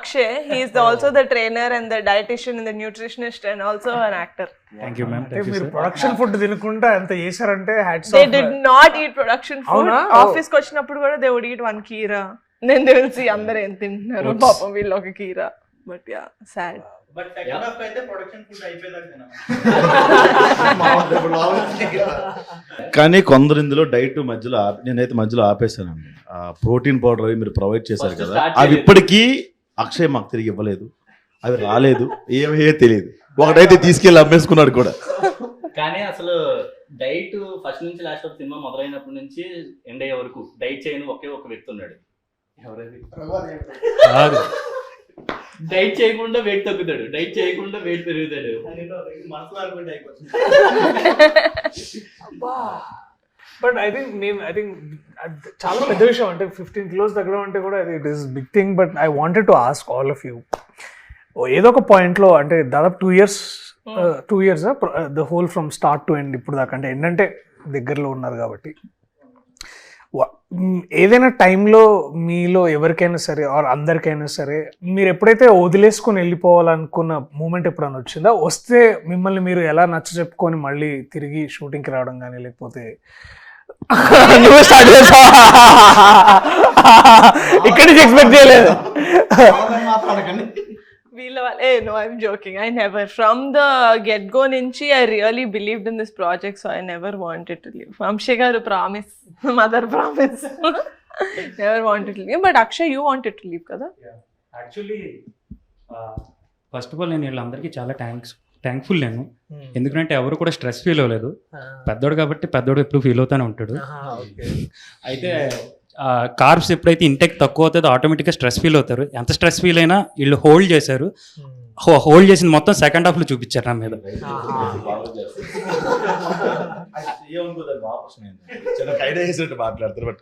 Akshay. He's also the trainer and the dietitian and the nutritionist and also an actor. Thank you ma'am అంటే మీరు production food తినకుండా ఎంత చేశారంటే hats They did not eat production food. అవునా? ఆఫీస్కి వచ్చినప్పుడు కూడా దే వుడ్ ఈట్ వన్ కీరా నేను తెలిసి అందరు ఏం తింటున్నారు పాపం వీళ్ళు ఒక కీరా but yeah sad but second half అయితే ప్రొడక్షన్ ఫుడ్ అయిపోయేదాకా. కానీ కొందరు ఇందులో డైట్ మధ్యలో ఆపి- నేనైతే మధ్యలో ఆపేశానండి ఆ ప్రోటీన్ పౌడర్ అవి మీరు ప్రొవైడ్ చేశారు First కదా start అవి చేయలేదు. ఇప్పటికీ అక్షయ్ మాకు తిరిగి ఇవ్వలేదు. అవి రాలేదు. ఏమయ్యే తెలియదు. ఒకటైతే తీసుకెళ్ళి అమ్మేసుకున్నాడు కూడా. కానీ అసలు డైట్ ఫస్ట్ నుంచి లాస్ట్ వరకు సినిమా మొదలైనప్పటి నుంచి ఎండ్ అయ్యే వరకు డైట్ చేయని ఒకే ఒక వ్యక్తి ఉన్నాడు. ఎవరది? కాదు. డైట్ చేయకుండా వెయిట్ తగ్గుతాడు. డైట్ చేయకుండా వెయిట్ పెరుగుతాడు. బట్ ఐ థింక్ నేను ఐ థింక్ చాలా పెద్ద విషయం అంటే ఫిఫ్టీన్ కిలోస్ తగ్గడం అంటే కూడా అది it is big thing but I wanted to ask all of you ఏదో ఒక పాయింట్లో అంటే దాదాపు two years two years the whole from start to end ఇప్పుడు దాకా. అంటే ఏంటంటే దగ్గరలో ఉన్నారు కాబట్టి. ఏదైనా టైంలో మీలో ఎవరికైనా సరే ఆర్ అందరికైనా సరే మీరు ఎప్పుడైతే వదిలేసుకొని వెళ్ళిపోవాలనుకున్న మూమెంట్ ఎప్పుడైనా వచ్చిందా? వస్తే మిమ్మల్ని మీరు ఎలా నచ్చ చెప్పుకొని మళ్ళీ తిరిగి షూటింగ్కి రావడం కానీ లేకపోతే నువ్వు స్టార్ట్ చేసావా? ఇక్కడి నుంచి ఎక్స్పెక్ట్ చేయలేదు. వీళ్ళ వాళ్ళ ఏ no I'm joking I never from the get go నుంచి I really believed in this project so I never wanted to leave Vamshi garu promise mother promise never wanted to leave but Akshay you wanted to leave కదా? Actually first of all నేను వీళ్ళందరికీ చాలా thanks thankful నేను. ఎందుకంటే ఎవరు కూడా stress feel అవ్వలేదు. పెద్దోడు కాబట్టి పెద్దోడు ఎప్పుడు ఫీల్ అవుతానే ఉంటాడు. అయితే కార్బ్స్ ఎప్పుడైతే ఇంటెక్ తక్కువ అవుతుందో ఆటోమేటిక్గా స్ట్రెస్ ఫీల్ అవుతారు. ఎంత స్ట్రెస్ ఫీల్ అయినా వీళ్ళు హోల్డ్ చేశారు. హోల్డ్ చేసిన మొత్తం సెకండ్ హాఫ్లో చూపించారు నా మీద. మాట్లాడతారు బట్